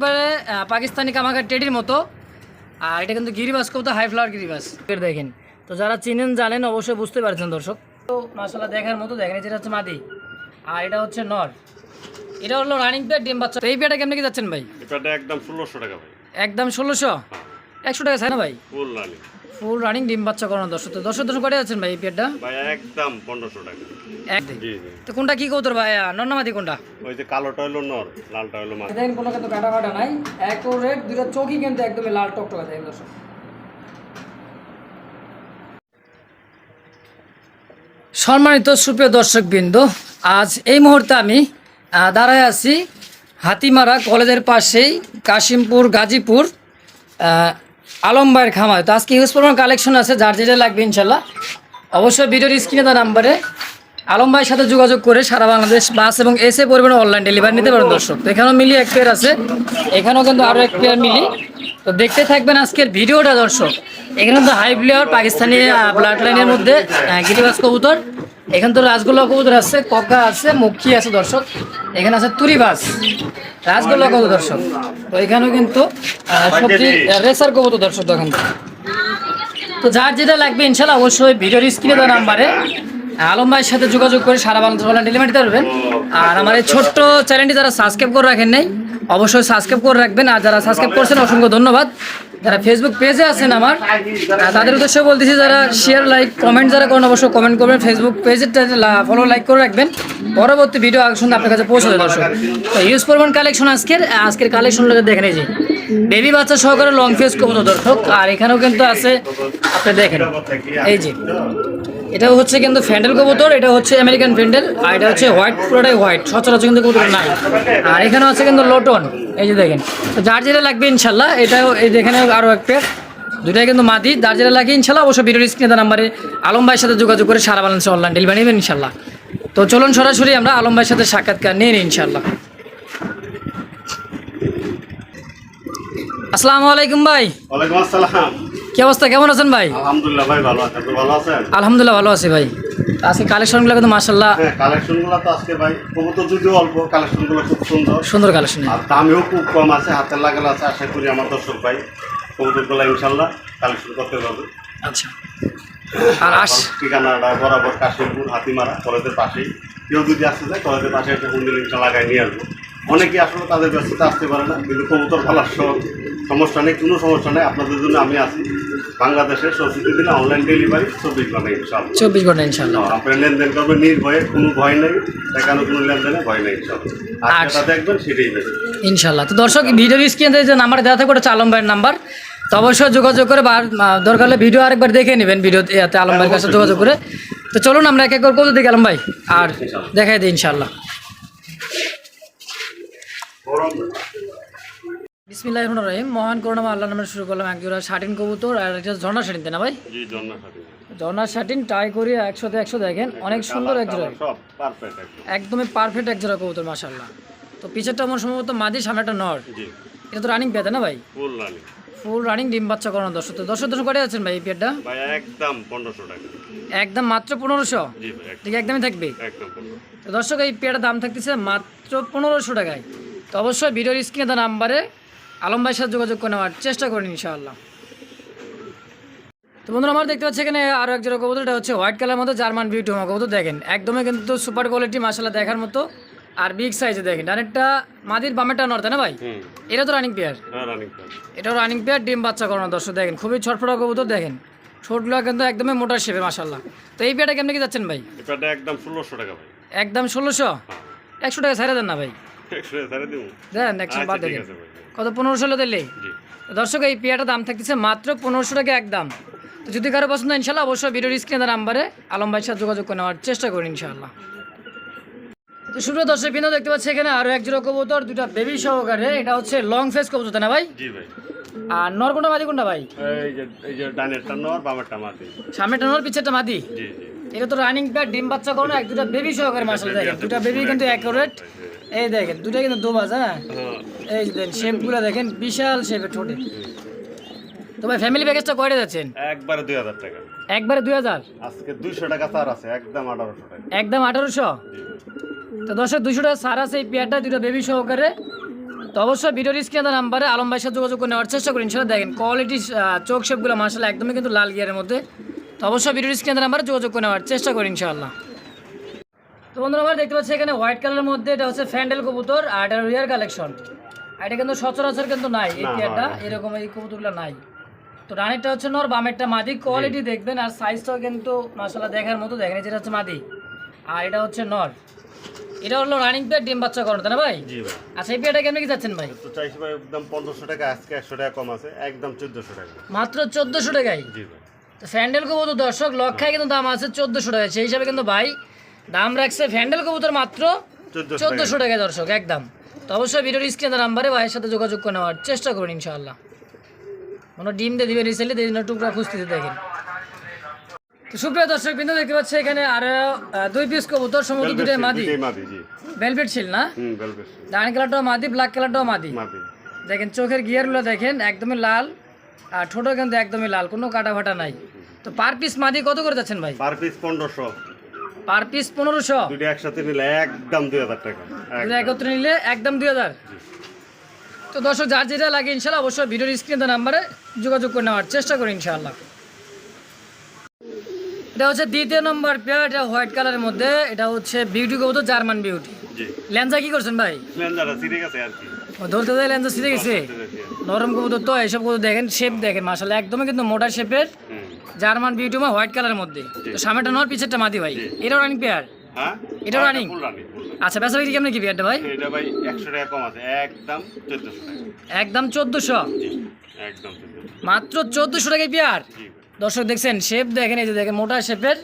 এবারে পাকিস্তানি কামাকার টেডির মতো। আর এটা কিন্তু গিরিবাস কবুতর হাই ফ্লাওয়ার গিরিবাস। দেখেন তো যারা চিনেন জানেন অবশ্যই বুঝতে পারছেন দর্শক। তো মাসাল্লাহ দেখার মতো দেখেন যেটা হচ্ছে মাদি। আর এটা হচ্ছে নর। এটা হলো রানিং পেয়ার ডিম বাচ্চা। এই পেয়ারটা কেমনি কি যাচ্ছেন ভাই? এটা একদম ষোলোশো টাকা ভাই। একদম ষোলোশো? একশো টাকা চাই না ভাই? ফুল রানিং ডিম বাচ্চা করানো দর্শক। তো দর্শক দর্শক করে যাচ্ছেন ভাই এই পেয়ারটা? ভাই একদম পনেরোশো টাকা। এক জি জি। তো কোনটা কি কৌতর ভাই? নন্নামাদি কোনটা? ওই যে কালোটা হলো নর লালটা হলো মাছ দেখেন কোনো কিন্তু কাটা কাটা নাই। অ্যাকুরেট দুটো চোখই কিন্তু একদমই লাল টকটকা দেখেন দর্শক। সম্মানিত সুপ্রিয় দর্শক বিন্দু আজ এই মুহূর্তে আমি দাঁড়ায় আছি হাতিমারা কলেজের পাশেই কাশিমপুর গাজীপুর আলমবাইয়ের খামায় তো আজকে হিউজ পরিমাণ কালেকশন আছে যার যেটা লাগবে ইনশাল্লাহ। অবশ্যই ভিডিওর স্ক্রিনে তার নাম্বারে আলম ভাইয়ের সাথে যোগাযোগ করে সারা বাংলাদেশ বাস এবং এসে পরিমাণে অনলাইন ডেলিভারি নিতে পারেন দর্শক। তো এখানেও মিলি এক পেয়ার আছে এখানেও কিন্তু আরও এক পেয়ার মিলি। তো দেখতে থাকবেন আজকের ভিডিওটা দর্শক। এখানে তো হাই প্লেয়ার পাকিস্তানি ব্লাড লাইনের মধ্যে আহ, গিরিবাজ কবুতর। এখানে তো রাজগোল্লা কবুতর আছে ককা আছে মুখী আছে দর্শক। এখানে আছে তুরিবাস রাজগোল্লা কবুতর দর্শক। তো এখানেও কিন্তু সবজি রেসার কবুতর দর্শক দোকান তো যার যেটা লাগবে ইনশাল্লাহ অবশ্যই ভিডিওর স্ক্রিনে দেওয়া নাম্বারে আলম ভাইয়ের সাথে যোগাযোগ করে সারা বাংলাদেশ অনলাইন ডেলিভারি পারবেন। আর আমার এই ছোট্ট চ্যানেলটি যারা সাবস্ক্রাইব করে রাখেন নাই অবশ্যই সাবস্ক্রাইব করে রাখবেন। আর যারা সাবস্ক্রাইব করছেন অসংখ্য ধন্যবাদ। যারা ফেসবুক পেজে আছেন আমার তাদের উদ্দেশ্যে বলতেছি যারা শেয়ার লাইক কমেন্ট যারা করেন, অবশ্যই কমেন্ট করবেন। ফেসবুক পেজের ফলো লাইক করে রাখবেন। পরবর্তী ভিডিও আগে শুনতে আপনার কাছে পৌঁছাবে দর্শক। তো ইউজ করবেন কালেকশন আজকের আজকের কালেকশন দেখে নিয়েছি বেবি বাচ্চা সহকারে লং ফেস কবুতর। দর্শক আর এখানেও কিন্তু আছে, আপনি দেখেন। এই যে এটাও হচ্ছে কিন্তু ফ্যান্ডেল কবুতর, এটা হচ্ছে আমেরিকান ফ্যান্ডেল আর এটা হচ্ছে হোয়াইট, পুরোটাই হোয়াইট, সচরাচর কিন্তু কবুতর নাই। আর এখানেও আছে কিন্তু লোটন এই যে দেখেন। যার যেটা লাগবে ইনশাল্লাহ, এটাও, এই যেখানে আরও এক পেয়ার দুটাই কিন্তু মাটি যার যেটা লাগে ইনশাল্লাহ, অবশ্যই ভিডিওর স্ক্রিনে নাম্বারে আলম ভাইয়ের সাথে যোগাযোগ করে সারা বাংলাদেশে অনলাইন ডেলিভারি নেবেন ইনশাল্লাহ। তো চলুন সরাসরি আমরা আলম ভাইয়ের সাথে সাক্ষাৎকার নিয়ে নিই ইনশাল্লাহ। আসসালামু আলাইকুম ভাই। ওয়ালাইকুম আসসালাম। কি অবস্থা? কেমন আছেন ভাই? আলহামদুলিল্লাহ ভাই ভালো আছেন ভালো আছেন? আলহামদুলিল্লাহ ভালো আছি ভাই। আজকে কালেকশনগুলো কিন্তু মাসাল্লাহ হ্যাঁ কালেকশনগুলো তো আজকে ভাই কবুতর যদিও অল্প কালেকশনগুলো খুব সুন্দর। সুন্দর কালেকশন। আর দামেও খুব কম আছে হাতের লাগাল আছে আশা করি আমার দর্শক ভাই কবুতরগুলো ইনশাল্লাহ কালেকশন করতে পারবে। আচ্ছা। আর আস ঠিকানাটা বরাবর কাশিমপুর হাতিমারা কলেজের পাশেই। কেউ যদি আসতে চায় কলেজের পাশে একটা রিক্সা লাগাই নিয়ে আসব। অনেকে আসলে তাদের ব্যস্ততা আসতে পারে না কিন্তু কবুতর সহ- সমস্যা নেই কোনো সমস্যা নেই আপনাদের জন্য আমি আছি। বাংলাদেশে চৌষট্টি দিনে অনলাইন ডেলিভারি চব্বিশ ঘণ্টা ইনশাল্লাহ চব্বিশ ঘণ্টা ইনশাল্লাহ আপনার লেনদেন করবেন নির্ভয়ে কোনো ভয় নেই সেখানে কোনো লেনদেনে ভয় নেই ইনশাল্লাহ আর আচ্ছা। যেটা দেখবেন সেটাই বেশি ইনশাল্লাহ তো দর্শক ভিডিওর স্ক্রিনে যে নাম্বার দেওয়া থাকবে ওটা আলম ভাইয়ের নাম্বার তো অবশ্যই যোগাযোগ করে বা দরকার হলে ভিডিও আরেকবার দেখে নেবেন ভিডিও আলম ভাইয়ের কাছে যোগাযোগ করে। তো চলুন আমরা এক এক করে কত দেখি আলম ভাই আর দেখাই দিই ইনশাল্লাহ বিসমিল্লাহ রহমান রহিম। মহান করুণা আল্লাহ নামে শুরু করলাম এক জোড়া শাটিন কবুতর আর এটা ঝর্ণা শাটিন না ভাই? ঝর্ণা শাটিন। ট্রাই করি একশোতে একশো দেখেন। অনেক সুন্দর এক জোড়া। একদমই পারফেক্ট এক জোড়া কবুতর মাশাল্লাহ তো পিছেরটা আমার সম্ভবত মাদি সামনেটা নর। এটা তো রানিং পেতে না ভাই? ফুল রানিং ডিম বাচ্চা করানো দর্শক। তো দর্শক দর্শক করে আছেন ভাই এই পেয়ারটা একদম পনেরোশো টাকা। একদম মাত্র পনেরোশো? ঠিক একদমই থাকবে? তো দর্শক এই পেয়ারটার দাম থাকতেছে মাত্র পনেরোশো টাকায়। তো অবশ্যই ভিডিওর স্ক্রিনে তার নাম্বারে আলম ভাইয়ের সাথে যোগাযোগ করে নেওয়ার চেষ্টা করেন ইনশাআল্লাহ। তো বন্ধুরা আমার দেখতে পাচ্ছি এখানে আরও এক জোড়া কবুতর এটা হচ্ছে হোয়াইট কালার মতো জার্মান বিউটি হোমা কবুতর দেখেন। একদমই কিন্তু সুপার কোয়ালিটি মাসালা দেখার মতো। আর বিগ সাইজে দেখেন। ডানেরটা মাদির বামেরটা নর না ভাই? এটা তো রানিং পেয়ার হ্যাঁ প্যান এটাও রানিং পেয়ার ডিম বাচ্চা করানো দর্শক দেখেন। খুবই ছটফটা কবুতর দেখেন। ছোটগুলো কিন্তু একদমই মোটা শেপে মাসাল্লাহ তো এই পেয়ারটা কেমনি কি যাচ্ছেন ভাই? একদম ষোলোশো টাকা ভাই। একদম ষোলোশো? একশো টাকা ছাড়া দেন না ভাই? দেন একশো আচ্ছা বাদ কত পনেরোশো দিলে দর্শক এই পেয়ারটার দাম থাকতেছে মাত্র পনেরোশো টাকা একদম। তো যদি কারও পছন্দ ইনশাল্লাহ অবশ্যই ভিডিওর স্ক্রিনে নাম্বারে আলম ভাইয়ের সাথে যোগাযোগ করে নেওয়ার চেষ্টা করুন ইনশাল্লাহ। তো শুরু দর্শক বিন্দু দেখতে পাচ্ছি এখানে আরও এক জোড়া কবুতর দুটা বেবি সহকারে। এটা হচ্ছে লং ফেস কবুতর না ভাই? জি ভাই। আর নরকোনটা মাদি কোনটা ভাই? এই যে এই যে ডানেরটা নর বামেরটা মাটি সামনেটা নর পিছেরটা মাদি? জি জি। এটা তো রানিং প্যাড ডিম বাচ্চা করো এক দুটা বেবি সহকারে মাসাল দেখেন দুটা বেবি কিন্তু অ্যাকুরেট এই দেখেন দুটা কিন্তু দোবাজ হ্যাঁ? হ্যাঁ। এই দেখেন শেপগুলো দেখেন বিশাল শেপের ঠোঁটে। তো ভাই ফ্যামিলি প্যাকেজটা কয়টা যাচ্ছেন? একবারে দুই হাজার টাকা। একবারে দুই হাজার? আজকে দুইশো টাকা তার আছে একদম আঠারোশো টাকা। একদম আঠারোশো? তো দশের দুশো টাকা সার আছে এই পেয়ারটা দুটো বেবি সহকারে। তো অবশ্যই ভিডিওর স্ক্রিনে নাম্বারে আলম ভাইয়ের সাথে যোগাযোগ করে নেওয়ার চেষ্টা করি ইনশাল্লাহ দেখেন কোয়ালিটি চোখ শেপগুলো মার্শাল একদমই কিন্তু লাল গিয়ারের মধ্যে। তো অবশ্যই ভিডিওর স্ক্রিনে নাম্বারে যোগাযোগ করে নেওয়ার চেষ্টা করি ইনশাআল্লাহ। তো বন্ধুরা আমরা দেখতে পাচ্ছি এখানে হোয়াইট কালারের মধ্যে এটা হচ্ছে ফ্যান্ডেল কবুতর আর এটা রিয়ার কালেকশন আর এটা কিন্তু সচরাচর কিন্তু নাই এই পেয়ারটা এরকম এই কবুতরগুলো নাই। তো রানিরটা হচ্ছে নর বামেরটা মাদি। কোয়ালিটি দেখবেন আর সাইজটাও কিন্তু মাসাল্লাহ দেখার মতো দেখেন যেটা হচ্ছে মাদি। আর এটা হচ্ছে নর। এটা হলো রানিং পেয়ার ডিম বাচ্চা করানো তাই না ভাই? জি ভাই। আচ্ছা এই পেয়ারটা কেমন কি যাচ্ছেন ভাই? তো চাইছি ভাই একদম পনেরোশো টাকা আজকে একশো টাকা কম আছে একদম চোদ্দোশো টাকা। মাত্র চোদ্দোশো টাকায়? জি ভাই। তো স্যান্ডেল কবুতর দর্শক লক্ষায় কিন্তু দাম আছে চোদ্দোশো টাকা সেই হিসাবে কিন্তু ভাই দাম রাখছে ফ্যান্ডেল কবুতর মাত্র চোদ্দোশো টাকা। দর্শক একদম। তো অবশ্যই ভিডিওর স্ক্রিনে নাম্বারে ভাইয়ের সাথে যোগাযোগ করে নেওয়ার চেষ্টা করুন ইনশাআল্লাহ। মনে ডিম দিয়ে দিবে রিসেন্টলি দিন টুকরা খুঁজতে দেখেন। তো সুপ্রিয় দর্শক বিন্দু দেখতে পাচ্ছি এখানে আর দুই পিস কবুতর সমুদ্র দুটাই মাদি। ভেলভেট ছিল না? ডান কালারটাও মাদি ব্ল্যাক কালারটাও মাদি। দেখেন চোখের গিয়ারগুলো দেখেন একদমই লাল। আর ঠোঁটো কিন্তু একদমই লাল কোনো কাটা ফাটা নাই। তো পার পিস মাদি কত করে যাচ্ছেন ভাই? পার পিস পনেরোশো। পার পিস পনেরোশো। দুইটা একসাথে নিলে একদম দুই হাজার টাকা। দুটো একত্রে নিলে একদম দুই হাজার। তো দর্শক যার যেটা লাগে ইনশাল্লাহ অবশ্যই ভিডিওর স্ক্রিনে নাম্বারে যোগাযোগ করে নেওয়ার চেষ্টা করি ইনশাআল্লাহ। এটা হচ্ছে দ্বিতীয় নম্বর পেয়ার এটা হোয়াইট কালারের মধ্যে এটা হচ্ছে বিউটি কবুতর জার্মান বিউটি জি। লেন্সা কি করছেন ভাই? লেন্সারটা সিরে গেছে আর কি। ধরতে ধরে লেন্সা সিধে গেছে? নরম কবুতর তো এইসব কবুতর দেখেন শেপ দেখেন মাসাল্লাহ একদমই কিন্তু মোটা শেপের জার্মান বিউটি মা হোয়াইট কালারের মধ্যে। তো সামনেটা নর পিছেরটা মাদি ভাই। এটাও রানিং পেয়ার হ্যাঁ? এটাও রানিং আচ্ছা বেচা বিক্রি কেমন কি পেয়ারটা ভাই? এটা ভাই একশো টাকা কম আছে একদম চোদ্দোশো টাকা। একদম চোদ্দোশো? জি একদম চোদ্দোশো। মাত্র চোদ্দোশো টাকায় পেয়ার দর্শক দেখছেন শেপ দেখেন এই যে দেখেন মোটা শেপের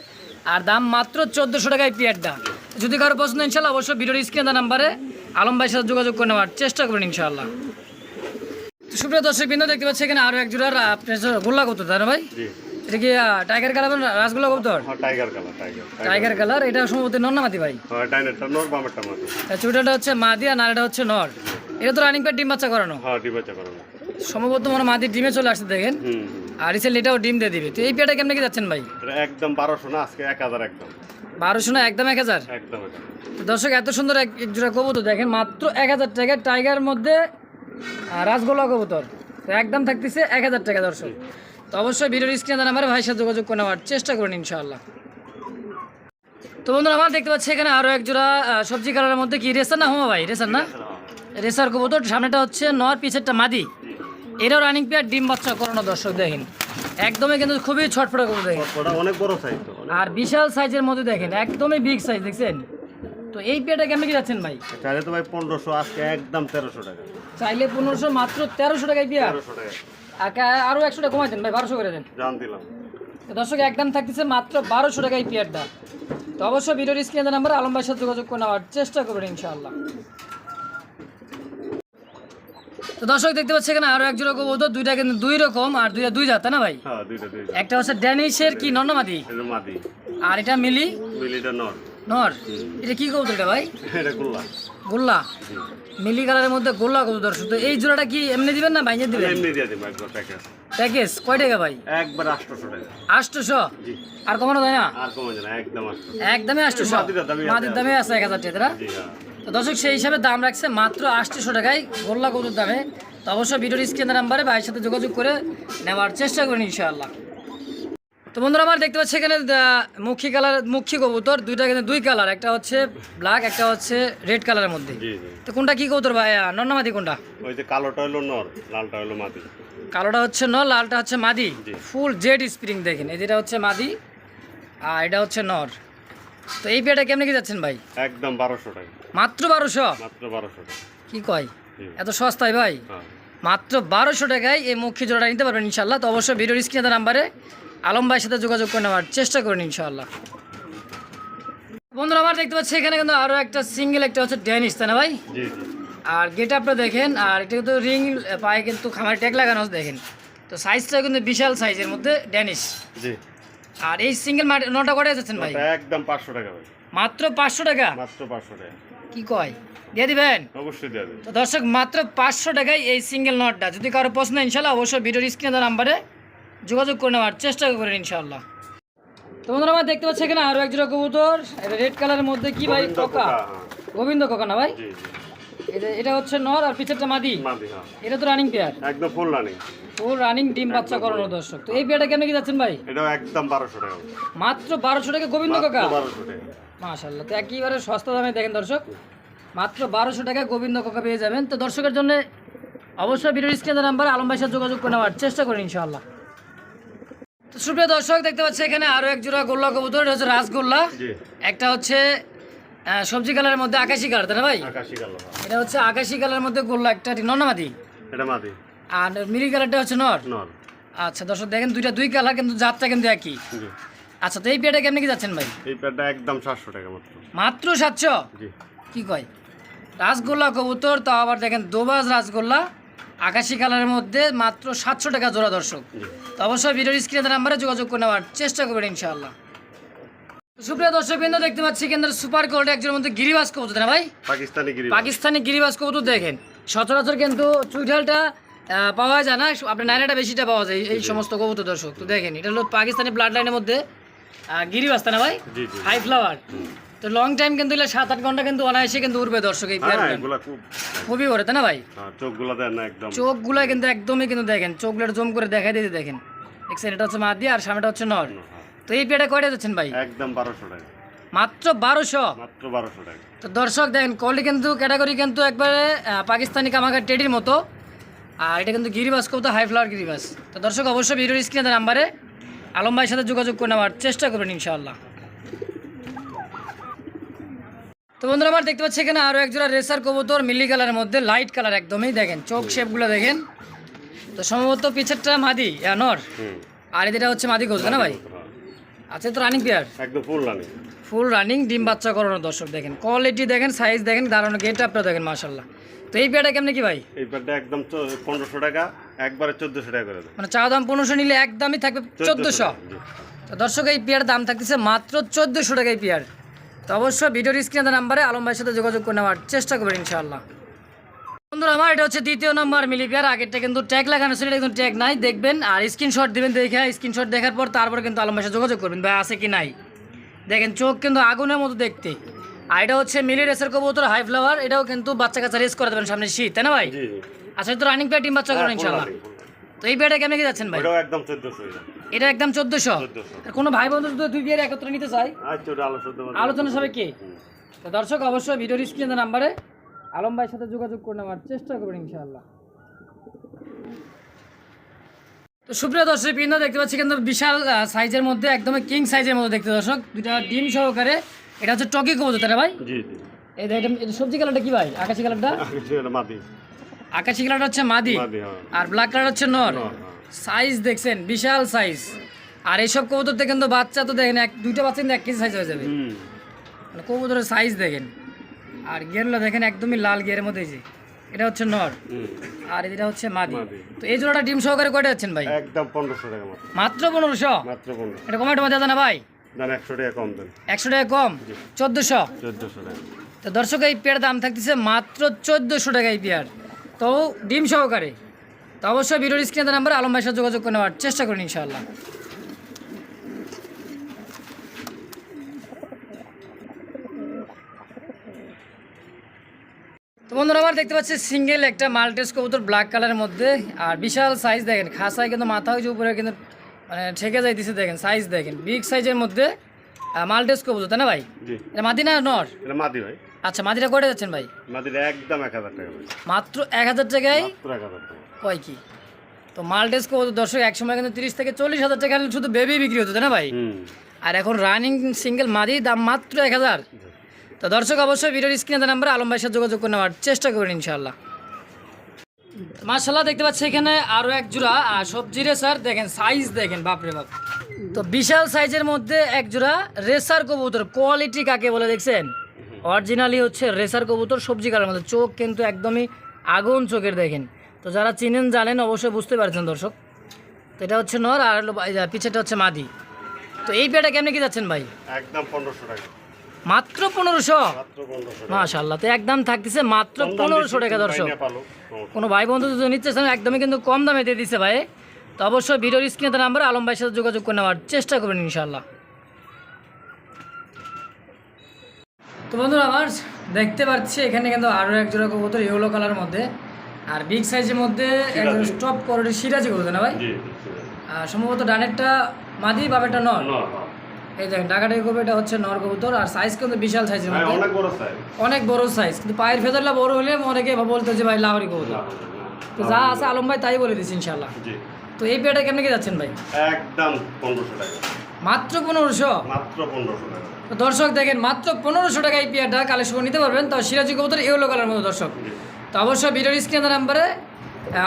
আর দাম মাত্র চোদ্দোশো টাকায় পেয়ারটা যদি কারও পছন্দ ইনশাল্লাহ অবশ্যই ভিডিওর স্ক্রিনে দেওয়া নাম্বারে আলম ভাইয়ের সাথে যোগাযোগ করে নেওয়ার চেষ্টা করুন ইনশাল্লাহ। তো সুপ্রিয় দর্শক বিন্দু দেখতে পাচ্ছি এখানে আরও এক জোড়ার আপনার গোল্লা কত তাই না ভাই? জি। এটা কি টাইগার কালার রাসগোল্লা কবুতর? হ্যাঁ tiger colour tiger tiger colour এটা সম্ভবত ভাই। হ্যাঁ মাদি। চুটাটা হচ্ছে মাদি আর নারটা হচ্ছে নর। এটা তো রানিং প্যাড ডিম বাচ্চা করানো। হ্যাঁ না সম্ভবত মনে হয় মাদি ডিমে চলে আসছে দেখেন। আর রিসেন্ট এটাও ডিম দিয়ে দিবে। তো এই পেয়ারটা কেমন কি যাচ্ছেন ভাই? একদম বারোশো না আজকে এক হাজার একদম। বারোশো না একদম এক হাজার? দর্শক এত সুন্দর এক জোড়া কবুতর দেখেন মাত্র এক হাজার টাকা টাইগার মধ্যে রাসগোল্লা কবুতর। একদম থাকতেছে এক হাজার টাকা দর্শক। তো অবশ্যই ভিডিওর স্ক্রিনে আমার ভাইয়ের সাথে যোগাযোগ করে নেওয়ার চেষ্টা করুন ইনশাআল্লাহ। তো বন্ধুরা আমার দেখতে পাচ্ছি এখানে আরও এক জোড়া সবজি কালারের মধ্যে কি রেসার না হুমা ভাই? রেসার না? রেসার কবুতর সামনেটা হচ্ছে নর পিছেরটা মাদি। এটাও রানিং পেয়ার ডিম বাচ্চা করানো দর্শক দেখেন। একদমই কিন্তু খুবই ছটফটা কবুতর দেখেন। অনেক বড় সাইজ আর বিশাল সাইজের মধ্যে দেখেন একদমই বিগ সাইজ দেখছেন? তো এই পেয়ারটা কেমন কি যাচ্ছেন ভাই? চাইলে তো ভাই পনেরোশো আজকে একদম তেরোশো টাকা। চাইলে পনেরোশো মাত্র তেরোশো টাকায় পেয়ার তেরোশো টাকা। আর আরও একশো টাকা কমাই দেন ভাই বারোশো করে দেন। দিলাম। দর্শক একদম থাকতেছে মাত্র বারোশো টাকায় পেয়ারটা তো অবশ্যই ভিডিওর স্ক্রিনের নাম্বার আলম ভাইয়ের সাথে যোগাযোগ করে নেওয়ার চেষ্টা করবেন ইনশাআল্লাহ। তো দর্শক দেখতে পাচ্ছি এখানে আরও এক জোড়া কবুতর দুইটা কিন্তু দুই রকম আর দুইটা দুই জাত না ভাই? হ্যাঁ একটা হচ্ছে ড্যানিশের কি নন্নমাদি আর এটা মিলি? মিলিটা নর। নর? এটা কি কবুতর এটা ভাই? এটা গোল্লা। গোল্লা? মিলি কালারের মধ্যে গোল্লা কবুতর। শুধু এই জোড়াটা কি এমনি দিবেন না বাইরে দিবেন? এমনি দিয়ে দিবো একবার প্যাকেজ প্যাকেজ কয় টাকা ভাই? একবার আটশোশো টাকা। আটশোশো? জি। আর কমানো যায় না? আর কমে যায় না একদম আটশো একদমই আটশোশো। মাদিটা দামি আছে। মাদির দামে আছে এক হাজার টাকা জি হ্যাঁ। তো দর্শক সেই হিসাবে দাম রাখছে মাত্র আটশোশো টাকায় গোল্লা কবুতর দামে। তো অবশ্যই ভিডিওর স্ক্রিনের নাম্বারে ভাইয়ের সাথে যোগাযোগ করে নেওয়ার চেষ্টা করেন ইনশাআল্লাহ। তো বন্ধুরা আমার দেখতে পাচ্ছি এখানে মুখী কালার মুখী কবুতর দুইটা কিন্তু দুই কালার একটা হচ্ছে ব্ল্যাক একটা হচ্ছে রেড কালারের মধ্যে। তো কোনটা কি কবুতর ভাই? নন্নামাদি কোনটা? ওই যে কালোটা হলো নর লালটা হলো মাদি। কালোটা হচ্ছে নর লালটা হচ্ছে মাদি? ফুল জেড স্প্রিং দেখেন এই যেটা হচ্ছে মাদি আর এটা হচ্ছে নর। তো এই পেয়ারটা কেমনে কি যাচ্ছেন ভাই? একদম বারোশো টাকা। মাত্র বারোশো? মাত্র বারোশো টাকা। কি কয়? এত সস্তায় ভাই? হ্যাঁ। মাত্র বারোশো টাকায় এই মুখী জোড়াটা নিতে পারবেন ইনশাল্লাহ তো অবশ্যই ভিডিওর স্ক্রিনে নাম্বারে আলম ভাইয়ের সাথে যোগাযোগ করে নেওয়ার চেষ্টা করুন ইনশাল্লাহ বন্ধুরা আমার দেখতে পাচ্ছি এখানে কিন্তু আরও একটা সিঙ্গেল একটা হচ্ছে ড্যানিশ তাই না ভাই? আর গেট আপটা দেখেন আর এটা কিন্তু রিং পায়ে কিন্তু খামার ট্যাগ লাগানো দেখেন। তো সাইজটা কিন্তু বিশাল সাইজের মধ্যে ড্যানিশ জি। আর এই সিঙ্গেল নটা কটায় যাচ্ছেন ভাই? একদম পাঁচশো টাকা ভাই। মাত্র পাঁচশো টাকা? মাত্র পাঁচশো টাকা। কি কয়? দিয়ে দিবেন? অবশ্যই দেবে। তো দর্শক মাত্র পাঁচশো টাকায় এই সিঙ্গেল নটটা। যদি কারও পছন্দ ইনশাল্লাহ অবশ্যই ভিডিওর স্ক্রিনে নাম্বারে যোগাযোগ করে নেওয়ার চেষ্টা করেন ইনশাল্লাহ তো বন্ধুরা আমার দেখতে পাচ্ছি এখানে আরও এক জোড়া কবুতর। এটা রেড কালারের মধ্যে কি ভাই? কোকা হ্যাঁ। গোবিন্দ কোকা না ভাই? এটা এটা হচ্ছে নর আর পিছেরটা মাদি? মাদি হ্যাঁ। এটা তো রানিং পেয়ার একদম ফুল রানিং ও রানিং ডিম বাচ্চা করানো দর্শক। তো এই পেয়ারটা কেমন কি যাচ্ছেন ভাই? এটাও একদম বারোশো টাকা। মাত্র বারোশো টাকা গোবিন্দ কাকা বারোশো টাকা। মাশাল্লাহ তো একেবারে সস্তা দামে দেখেন দর্শক। মাত্র বারোশো টাকা গোবিন্দ কাকা পেয়ে যাবেন। তো দর্শকের জন্য অবশ্যই ভিডিও স্ক্রিনের নাম্বার আলম ভাইয়ের সাথে যোগাযোগ করে নেওয়ার চেষ্টা করেন ইনশাআল্লাহ। সুপ্রিয় দর্শক দেখতে পাচ্ছি এখানে আরও এক জোড়া গোল্লা কবুতর এটা হচ্ছে রাসগোল্লা। একটা হচ্ছে সবজি কালারের মধ্যে আকাশি কালার তাই না ভাই? এটা হচ্ছে আকাশি কালারের মধ্যে গোল্লা একটা নর্নামাদি আর মিরি কালারটা হচ্ছে নর? আচ্ছা দর্শক দেখেন দুইটা দুই কালার কিন্তু জাতটা কিন্তু একই। আচ্ছা তো এই পেয়ারটা কেমনি কি যাচ্ছেন ভাই? এই প্যাডটা একদম সাতশো টাকা মাত্র। মাত্র সাতশো? কি কয়? রাসগোল্লা কবুতর তাও আবার দেখেন দোবাজ রাসগোল্লা। আকাশি কালারের মধ্যে মাত্র সাতশো টাকা জোড়া দর্শক। তো অবশ্যই ভিডিওর স্ক্রিনের নাম্বারে যোগাযোগ করে নেওয়ার চেষ্টা করবেন ইনশাআল্লাহ। সুপ্রিয় দর্শক বিন্দু দেখতে পাচ্ছি কেন্দ্রের সুপার কোল্ড একজনের মধ্যে গিরিবাস কবুতর না ভাই? পাকিস্তানি পাকিস্তানি গিরিবাস কবুতর দেখেন। সচরাচর কিন্তু চুইঠালটা পাওয়া যায় না আপনার নাইনাটা বেশিটা পাওয়া যায় এই সমস্ত কবুতর দর্শক। তো দেখেন এটা হলো পাকিস্তানি ব্লাড লাইনের মধ্যে গিরিবাস না ভাই? হাই ফ্লাওয়ার তো লং টাইম কিন্তু সাত আট ঘণ্টা কিন্তু অনায়াসে কিন্তু উঠবে দর্শক এই হ্যাঁ খুবই করে তাই না ভাই? হ্যাঁ, চোখগুলা দেন না একদম। চোখগুলো কিন্তু একদমই কিন্তু দেখেন চোখগুলো জম করে দেখাই দিতে দেখেন। দেখছেন এটা হচ্ছে মাদি আর সামনেটা হচ্ছে নর। হ্যাঁ, তো এই পেয়ারটা কয়টা যাচ্ছেন ভাই? একদম বারোশো টাকা। মাত্র বারোশো? মাত্র বারোশো টাকা। তো দর্শক দেখেন কোয়ালিটি কিন্তু ক্যাটাগরি কিন্তু একবারে পাকিস্তানি কামাকার টেডির মতো। আর এটা কিন্তু গিরিবাস কবুতর হাই ফ্লাওয়ার গিরিবাস। তো দর্শক অবশ্যই ভিডিওর স্ক্রিনের নাম্বারে আলম ভাইয়ের সাথে যোগাযোগ করে নেওয়ার চেষ্টা করবেন ইনশাআল্লাহ। তো বন্ধুরা আমার দেখতে পাচ্ছি এখানে আরও একজোড়া রেসার কবুতর মিলি কালারের মধ্যে লাইট কালার একদমই দেখেন। চোখ শেপগুলো দেখেন। তো সম্ভবত পিছেরটা মাদি নর। আর এটা হচ্ছে মাদি কবুতর না ভাই? হ্যাঁ, আচ্ছা তো রানিং পেয়ার একদম ফুল রানিং ফুল রানিং ডিম বাচ্চা করানো দর্শক দেখেন। কোয়ালিটি দেখেন সাইজ দেখেন দাঁড়ানো গেট আপটা দেখেন মাশাল্লাহ তো এই পেয়ারটা কেমনে কি ভাই? এই প্যাডটা একদম পনেরোশো টাকা একবারে চোদ্দোশো টাকা করে মানে চা দাম পনেরোশো নিলে একদমই থাকবে চোদ্দোশো দর্শক এই পেয়ার দাম থাকতেছে মাত্র চোদ্দোশো টাকা এই পেয়ার তো অবশ্যই ভিডিওর স্ক্রিনের নাম্বারে আলম ভাইয়ের সাথে যোগাযোগ করে নেওয়ার চেষ্টা করবেন ইনশাআল্লাহ। বন্ধুরা আমার এটা হচ্ছে দ্বিতীয় নম্বর মিলি পেয়ার আগেরটা কিন্তু ট্যাগ লাগানো ছিল এটা কিন্তু ট্যাগ নাই দেখবেন। আর স্ক্রিনশট দিবেন দেখে স্ক্রিনশট দেখার পর তারপর কিন্তু আলম ভাইয়ের সাথে যোগাযোগ করবেন। ভাই আছে কি নাই? দেখেন চোখ কিন্তু আগুনের মতো দেখতে। আর এটা হচ্ছে মিলি রেসের কবুতর হাই ফ্লাওয়ার। এটাও কিন্তু বাচ্চা কাচ্চা রেস করে দেবেন সামনে শীত তাই না ভাই? আচ্ছা তো রানিং পেয়ার টিম বাচ্চা করেন হ্যাঁ, ইনশাআল্লাহ। full running। তো এই পেয়ারটা কেমন কি যাচ্ছেন ভাই? একদম চোদ্দোশো এটা একদম চোদ্দশো। কোনো ভাই বন্ধু যদি দুই বিয়ের একত্রে নিতে চায় আচ্ছা আলোচনা সবাই কি? তো দর্শক অবশ্যই ভিডিওর স্ক্রিনের নাম্বারে আলম ভাইয়ের সাথে যোগাযোগ করে নেওয়ার চেষ্টা করবেন ইনশাআল্লাহ। তো সুপ্রিয় দর্শক বৃন্দ দেখতে পাচ্ছি কিন্তু বিশাল সাইজের মধ্যে একদম কিং সাইজের মধ্যে দেখতে দর্শক। দুটা ডিম সহকারে এটা হচ্ছে টকি কবুতর তারা ভাই? এই এটা সবজি কালারটা কি ভাই? আকাশি কালারটা আকাশি কালারটা হচ্ছে মাদি। হ্যাঁ। আর ব্ল্যাক কালার হচ্ছে নর। নর, হ্যাঁ। সাইজ দেখছেন বিশাল সাইজ আর এইসব কবুতরতে কিন্তু বাচ্চা তো দেখেন এক দুইটা বাচ্চা কিন্তু এক কেজি সাইজ হয়ে যাবে। মানে কবুতরের সাইজ দেখেন। আর গিয়ারগুলো দেখেন একদমই লাল গিয়ারের মধ্যে যে। এটা হচ্ছে নর। আর এটা হচ্ছে মাদি। তো এই জোড়াটা ডিম সহকারে কয়টা যাচ্ছেন ভাই? একদম পনেরোশো টাকা মাত্র। পনেরোশো? মাত্র পনেরো এটা কমাটো মধ্যে না ভাই? একশো টাকা কম দেন। একশো টাকা কম? চোদ্দোশো? চোদ্দোশো টাকা। তো দর্শক এই পেয়ার দাম থাকতেছে মাত্র চোদ্দোশো টাকা এই পেয়ার। তো ডিম সহকারে। তো অবশ্যই ভিডিওর স্ক্রিনের নাম্বার আলম ভাইয়ের সাথে যোগাযোগ করে নেওয়ার চেষ্টা করুন ইনশাআল্লাহ। তো বন্ধুরা আমার দেখতে পাচ্ছি সিঙ্গেল একটা মাল্টেস কবুতর ব্ল্যাক কালারের মধ্যে। আর বিশাল সাইজ দেখেন খাসায় কিন্তু মাথা হয়েছে উপরে কিন্তু মানে ঠেকে যাইতেছে দেখেন সাইজ দেখেন। বিগ সাইজের মধ্যে মাল্টেস কবুতর তাই না ভাই? এটা মাদি না নর? এটা মাদি ভাই। আচ্ছা মাদিটা কয়টা যাচ্ছেন ভাই? মাদিটা একদম এক হাজার টাকা মাত্র এক হাজার টাকায়? মাত্র এক হাজার টাকা। কয় কি? তো মাল্টেস কবুতর দর্শক এক সময় কিন্তু তিরিশ থেকে চল্লিশ হাজার টাকা শুধু বেবি বিক্রি হতো তাই না ভাই? আর এখন রানিং সিঙ্গেল মাদি দাম মাত্র এক হাজার। তো দর্শক অবশ্যই ভিডিওর স্ক্রিনে নাম্বার আলম ভাইয়ের সাথে যোগাযোগ করে নেওয়ার চেষ্টা করবেন ইনশাল্লাহ মার্শাল্লাহ দেখতে পাচ্ছি এখানে আরও এক জোড়া আর সবজি রেসার দেখেন সাইজ দেখেন বাপরে বাপ। তো বিশাল সাইজের মধ্যে এক জোড়া রেসার কবুতর কোয়ালিটি কাকে বলে দেখছেন? অরিজিনালি হচ্ছে রেসার কবুতর সবজি কালার মধ্যে। চোখ কিন্তু একদমই আগুন চোখের দেখেন। তো যারা চিনেন জানেন অবশ্যই বুঝতে পারছেন দর্শক। তো এটা হচ্ছে নর আর পিছেটা হচ্ছে মাদি। তো এই পেটা কেমনি কি যাচ্ছেন ভাই? একদম পনেরোশো টাকা। মাত্র পনেরোশো? মাশাল্লাহ তো একদম থাকতেছে মাত্র পনেরোশো টাকা দর্শক। কোনো ভাই বন্ধু যদি নিচ্ছে একদমই কিন্তু কম দামে দিয়ে দিচ্ছে ভাই। তো অবশ্যই ভিডিওর স্ক্রিনে নাম্বার আলম ভাইয়ের সাথে যোগাযোগ করে নেওয়ার চেষ্টা করবেন ইনশাল্লাহ তো বন্ধুরা আমার দেখতে পাচ্ছি এখানে কিন্তু আরও এক জোড়া কবুতর ইয়েলো কালার মধ্যে। আর বিগ সাইজের মধ্যে একজন। স্টপ কোয়ালিটি সিরাজি কবুতর না ভাই? জি আর সম্ভবত ডানেরটা মাদি বাবেরটা নর? এই দেখেন ডাকাটাই কবি এটা হচ্ছে নর কবুতর আর সাইজ কিন্তু বিশাল সাইজের মধ্যে। অনেক বড় সাইজ অনেক বড় সাইজ কিন্তু পায়ের ফেদারটা বড় হলে অনেকে বলতো যে ভাই লাহরি কবুতর। তো যা আছে আলম ভাই তাই বলে দিচ্ছি ইনশাল্লাহ জি। তো এই পেয়ারটা কেমনে কি যাচ্ছেন ভাই? একদম পনেরোশো টাকা। মাত্র পনেরোশো? মাত্র পনেরোশো টাকা। দর্শক দেখেন মাত্র পনেরোশো টাকা এই পেয়ারটা কালেকশন নিতে পারবেন। তো সিরাজি কবুতর ইয়েলো কালার মতো দর্শক। তো অবশ্যই ভিডিওর স্ক্রিনের নাম্বারে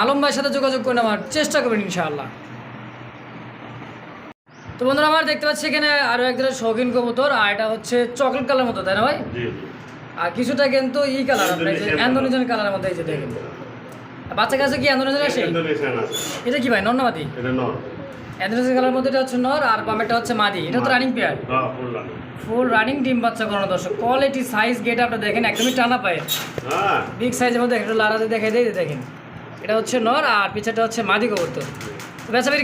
আলম ভাইয়ের সাথে যোগাযোগ করে নেওয়ার চেষ্টা করবেন ইনশাআল্লাহ। তো বন্ধুরা আমার দেখতে পাচ্ছি এখানে আরও এক ধরনের শৌখিন কবুতর আর এটা হচ্ছে চকলেট কালার মতো তাই না ভাই? আর কিছুটা কিন্তু ই কালার আপনার কালারের মধ্যে এই যে দেখেন। বাচ্চা কাছে কি অ্যান্ডোনেশিয়ান আসে এটা কি ভাই নন্নামাদি এটা অ্যান্ডোনেশিয়ান কালার মধ্যে এটা হচ্ছে নর আর বামেরটা হচ্ছে মাদি। এটা তো রানিং পেয়ার ফুল রানিং ডিম বাচ্চা করানো দর্শক। কোয়ালিটি সাইজ গেট আপনার দেখেন একদমই টানা পায়ে বিগ সাইজের মধ্যে একটু লাড়াতে দেখাই দিয়ে দেখেন। এটা হচ্ছে নর আর পিছাটা হচ্ছে মাদি কবুতর।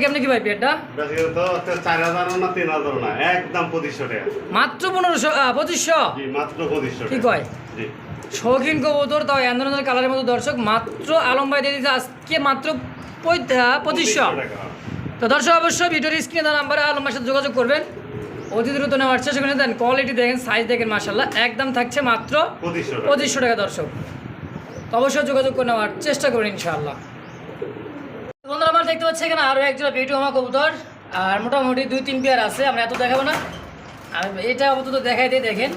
কেমনি কি ভাই পেটটা বেশি তো হচ্ছে চার হাজারও না তিন হাজারও না একদম পঁচিশশো টাকা। মাত্র পনেরোশো পঁচিশশো? জি মাত্র পঁচিশশো কি কয়? শৌখিন কবুতর তাও অ্যান্ডোনেশিয়ান কালারের মতো দর্শক মাত্র আলম ভাই দিয়ে দিচ্ছে আজকে মাত্র পঁচিশশো। তো দর্শক অবশ্যই ভিডিওর স্ক্রিনে দেওয়া নাম্বারে আলম সাথে যোগাযোগ করবেন। অতি দ্রুত নেওয়ার চেষ্টা করে দেন কোয়ালিটি দেখেন সাইজ দেখেন মাসাল্লাহ একদম থাকছে মাত্র পঁচিশশো টাকা। দর্শক। তো অবশ্যই যোগাযোগ করে নেওয়ার চেষ্টা করুন ইনশাআল্লাহ। বন্ধুরা আমার দেখতে পাচ্ছি এখানে আরও একজোড়া বিউটি আমার কবুতর। আর মোটামুটি দুই তিন পেয়ার আছে আমরা এত দেখাবো না। আর এটা আপাতত দেখাই দিয়ে দেখেন।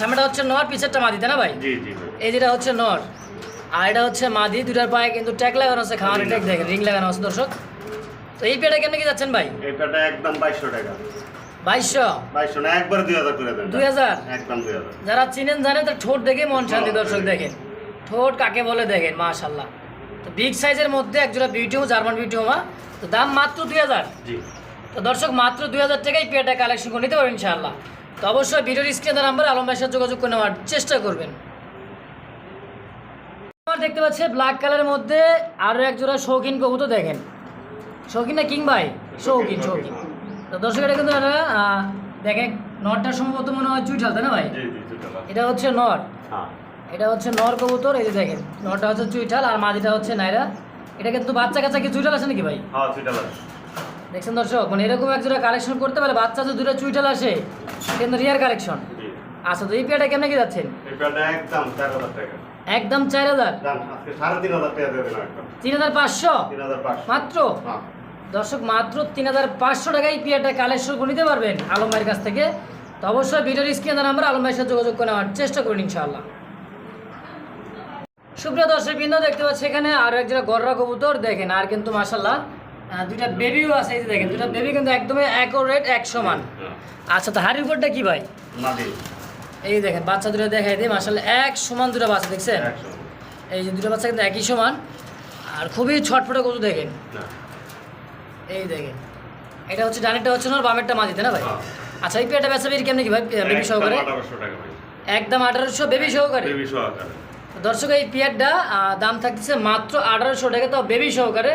সামনেটা হচ্ছে নর পিছেরটা মাদি তাই না ভাই। এই যেটা হচ্ছে নর। আর এটা হচ্ছে মাদি দুটার পায়ে কিন্তু ট্যাগ লাগানো আছে খাওয়ানোর ট্যাগ দেখেন রিং লাগানো আছে দর্শক। তো এই পেয়ারটা কেমন কি যাচ্ছেন ভাই? এই প্যাটা একদম বাইশশো টাকা। বাইশশো? বাইশশো না একবারে দুই হাজার করে দেন। দুই হাজার? একদম দুই হাজার। যারা চিনেন জানে তার ঠোঁট দেখে মন শান্তি দর্শক দেখেন। ঠোঁট কাকে বলে দেখেন মাশাল্লাহ তো বিগ সাইজের মধ্যে একজোড়া বিউটি হোম জার্মান বিউটি হোমা তো দাম মাত্র দুই হাজার? জি। তো দর্শক মাত্র দুই হাজার টাকায় পেয়ারটা কালেকশন করে নিতে পারবেন ইনশাআল্লাহ। তো অবশ্যই ভিডিওর স্ক্রিনের নাম্বার আলম ভাইয়ের সাথে যোগাযোগ করে নেওয়ার চেষ্টা করবেন। আমার দেখতে পাচ্ছি ব্ল্যাক কালারের মধ্যে আরও এক জোড়া শৌখিন কবুতর দেখেন। শৌখিন না কিং ভাই? শৌখিন শৌখিন। তো দর্শক এটা কিন্তু দেখেন নটটা সম্ভবত মনে হয় চুইঠাল তাই না ভাই। এটা হচ্ছে নর। হ্যাঁ। এটা হচ্ছে নর কবুতর এই যে দেখেন নরটা হচ্ছে চুইঠাল আর মাদিটা হচ্ছে নাইরা। এটা কিন্তু বাচ্চা কাচ্চা কি চুইঠাল আছে নাকি ভাই? হ্যাঁ। দেখছেন দর্শক মানে এরকম এক জোড়া কালেকশন করতে পারে বাচ্চা যদি দুটো চুইঠাল আসে। কিন্তু রিয়ার কালেকশন আচ্ছা তো এই পেয়ারটা কেমনে কি যাচ্ছেন? এই প্যাটা একদম চার হাজার টাকা। একদম চার হাজার। তিন হাজার পাঁচশো? মাত্র? দর্শক মাত্র তিন হাজার পাঁচশো টাকায় পেয়ারটা কালেকশন করে নিতে পারবেন আলম ভাইয়ের কাছ থেকে। তো অবশ্যই ভিডিওর স্ক্রিনে নাম্বার আলম ভাইয়ের সাথে যোগাযোগ করে নেওয়ার চেষ্টা করুন ইনশাআল্লাহ। সুপ্রিয় দর্শক বিন্দু দেখতে পাচ্ছি এখানে আরও এক জোড়া গররা কবুতর। দেখেন আর কিন্তু মাসাল্লাহ দুইটা বেবিও আছে এই যে দেখেন দুইটা বেবি কিন্তু একদমই রেট এক সমান। হ্যাঁ। আচ্ছা তো হাড়ির উপরটা কি ভাই? এই দেখেন বাচ্চা দুটো দেখাই দিই। মাসাল্লাহ এক সমান দুটো বাচ্চা দেখছেন? এই যে দুটো বাচ্চা কিন্তু একই সমান। আর খুবই ছটফটে কত দেখেন। এই দেখেন এটা হচ্ছে ডানেরটা হচ্ছে না বামেরটা মাঝিতে না ভাই? হ্যাঁ। আচ্ছা এই পেয়ারটা বেচা বেরি কেমন কি ভাই? বেবি সহকারে? একদম আঠারোশো বেবি সহকারে? দর্শক এই পেয়ারটা দাম থাকতেছে মাত্র আঠারোশো টাকা তো বেবি সহকারে?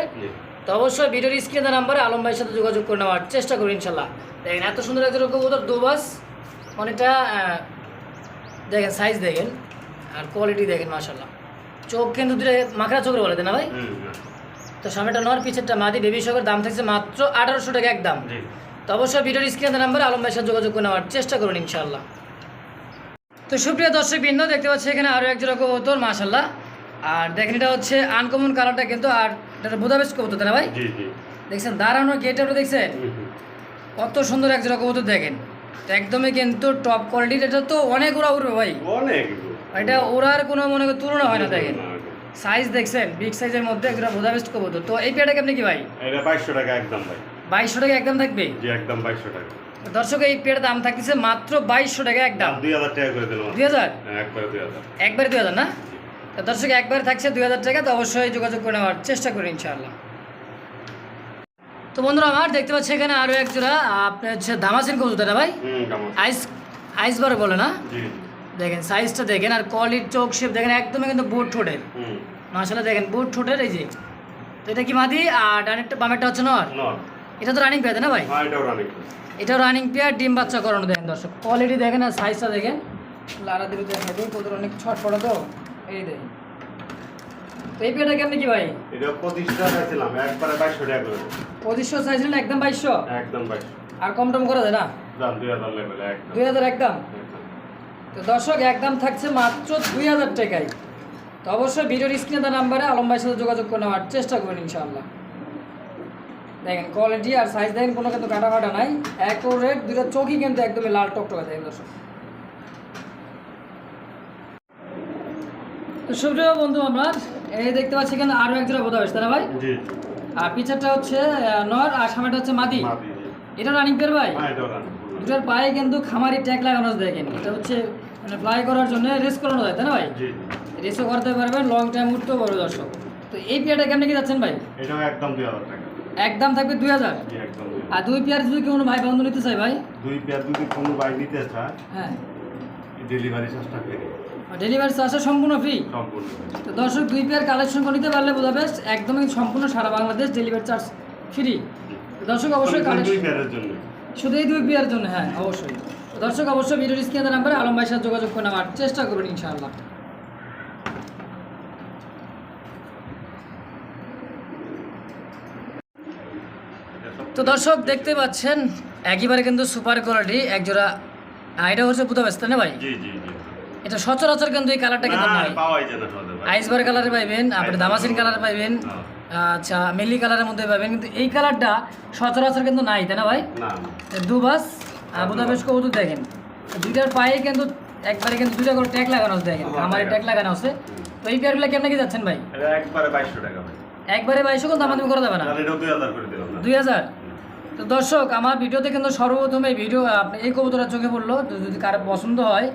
তো অবশ্যই ভিডিওর স্ক্রিনের নাম্বারে আলম ভাইয়ের সাথে যোগাযোগ করে নেওয়ার চেষ্টা করি ইনশাল্লাহ। দেখেন এত সুন্দর একটা কবুতর দুবাস। অনেকটা দেখেন সাইজ দেখেন আর কোয়ালিটি দেখেন মাশাল্লাহ চোখ কিন্তু দুটো মাখরা চোখের বলে না ভাই। তো সামনেটা নর পিছেরটা মাদি বেবি সহকারে দাম থাকছে মাত্র আঠারোশো টাকা একদম। তো অবশ্যই ভিডিওর স্ক্রিনের নাম্বার আলম ভাইয়ের সাথে যোগাযোগ করে নেওয়ার চেষ্টা করুন ইনশাল্লাহ তো সুপ্রিয় দর্শক বিন্দু দেখতে পাচ্ছি এখানে আরও এক জোড়া কবুতর মাশাল্লাহ আর দেখেন এটা হচ্ছে আনকমন কালারটা কিন্তু আর এটা বুদাবেশ কবুতর তাই না ভাই? দেখছেন দাঁড়ানোর গেট আপনি দেখছেন। কত সুন্দর এক জোড়া কবুতর দেখেন। একদমই কিন্তু টপ কোয়ালিটির এটা তো অনেক ওরা উঠবে ভাই। অনেক। এটা ওরার কোনো মনে তুলনা হয় না দেখেন। সাইজ দেখছেন বিগ সাইজের মধ্যে এক জোড়া বুদাবেস্ট কবুতর। তো এই পেয়ারটা কেমনি কি ভাই? এটা বাইশশো টাকা একদম ভাই। বাইশশো টাকা একদম থাকবে? জি একদম বাইশশো টাকা। দর্শক এই পেয়ারের দাম থাকতেছে মাত্র বাইশশো টাকা একদম। দুই হাজার টাকা করে দিলাম। দুই হাজার? হ্যাঁ, একবারে দুই হাজার না? দর্শক একবার থাকছে দুই হাজার টাকা তো অবশ্যই যোগাযোগ করে নেওয়ার চেষ্টা করি ইনশাআল্লাহ। তো বন্ধুরা আমার দেখতে পাচ্ছি এখানে আরও এক জোড়া আপনার হচ্ছে দামাসিন কবুতর না ভাই আইস আইস আইসবার বলে না? দেখেন সাইজটা দেখেন আর কোয়ালিটি চোখ শেপ দেখেন একদমই কিন্তু বুট ঠোঁটের মাসালা দেখেন বুট ঠোঁটের এই যে। তো এটা কি মাদি? আর ডানেরটা বামেরটা হচ্ছে নর? এটা তো রানিং পেয়ে না ভাই? হ্যাঁ এটাও রানিং এটা রানিং পেয়ার ডিম বাচ্চা করানো দেখেন দর্শক। কোয়ালিটি দেখেন আর সাইজটা দেখেন। লারা কত অনেক ছটফটা তো। এই তো এই পেয়ারটা কেমনি কি ভাই? এটা চাইছিলাম একবারে বাইশশো টাকা করে। পঁচিশশো চাইছিলেন একদম বাইশশো? একদম বাইশশো। আর কম টম করা যায় না? দাম দুই হাজার লেভেলে একদম। দুই হাজার একদম। তো দর্শক একদম থাকছে মাত্র দুই হাজার টাকায়। তো অবশ্যই ভিডিওর স্ক্রিনে দেওয়া নাম্বারে আলম ভাইয়ের সাথে যোগাযোগ করে নেওয়ার চেষ্টা করবেন ইনশাআল্লাহ। দেখেন কোয়ালিটি আর সাইজ দেখেন কোনো কিন্তু কাটা ফাটা নাই। রেট দুটো চোখই কিন্তু একদমই লাল টকটকা দেখেন দর্শক। তো সুপ্রিয় বন্ধু আমরা এই দেখতে পাচ্ছি এখানে আরও এক জোড়া বোধ হবে তাই না ভাই? জি। আর পিছারটা হচ্ছে নর আর সামনেটা হচ্ছে মাদি। এটা রানিং পেয়ার ভাই? হ্যাঁ দুটার পায়ে কিন্তু খামারি ট্যাগ লাগানো দেখেন। এটা হচ্ছে মানে ফ্লাই করার জন্য রেস করানো যায় তাই না ভাই? জি। রেসও করতে পারবেন লং টাইম উঠতেও পারবে দর্শক। তো এই পেয়ারটা কেমনি কি যাচ্ছেন ভাই? এটাও একদম দুই হাজার টাকা। একদম থাকবে দুই হাজার? জি একদম আর দুই পেয়ার যদি কোনো ভাই বন্ধু নিতে চাই ভাই? দুই পেয়ার যদি কোনো বাইক নিতে চায় হ্যাঁ। ডেলিভারি চার্জটা ফ্রি ডেলিভারি চার্জটা সম্পূর্ণ ফ্রি সম্পূর্ণ তো দর্শক দুই পেয়ার কালেকশন করে নিতে পারলে বোঝাবে একদমই সম্পূর্ণ সারা বাংলাদেশ ডেলিভারি চার্জ ফ্রি দর্শক অবশ্যই দুই কালেকশন পেয়ারের জন্য শুধু এই দুই পেয়ার জন্য হ্যাঁ অবশ্যই। দর্শক অবশ্যই ভিডিওর স্ক্রিনের নাম্বারে আলম ভাইয়ের সাথে যোগাযোগ করে নেওয়ার চেষ্টা করবেন ইনশাআল্লাহ। তো দর্শক দেখতে পাচ্ছেন একইবারে কিন্তু সুপার কোয়ালিটি একজোড়া এটা হচ্ছে পুতো ব্যস্ত না ভাই? জি জি জি। এটা সচরাচর কিন্তু এই কালারটা কিন্তু নাই আইসবার কালারে পাইবেন আপনি দামাসিন কালারে। পাইবেন। আচ্ছা মেলি কালারের মধ্যে পাবেন কিন্তু এই কালারটা সচরাচর কিন্তু নাই তাই না ভাই? দুবাস বুদাপেশ কবুতর দেখেন। দুইটার পায়ে কিন্তু একবারে কিন্তু দুইটা করে ট্যাগ লাগানো আছে দেখেন আমার ট্যাগ লাগানো আছে। তো এই পেয়ারগুলো কেমন কি যাচ্ছেন ভাই? এটা একবারে বাইশশো টাকা ভাই। একবারে বাইশো কিন্তু আমাদের করা যাবে না। তাহলে এটাও দুই হাজার করে দিলাম না। দুই হাজার? তো দর্শক আমার ভিডিওতে কিন্তু সর্বপ্রথম এই ভিডিও আপনি এই কবুতরের চোখে পড়ল যদি কারও পছন্দ হয়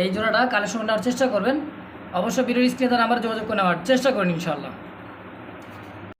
এই জোড়াটা কালেকশন করার চেষ্টা করবেন। অবশ্যই বিরোধী স্ক্রিনে আমার যোগাযোগ করে নেওয়ার চেষ্টা করেন ইনশাল্লাহ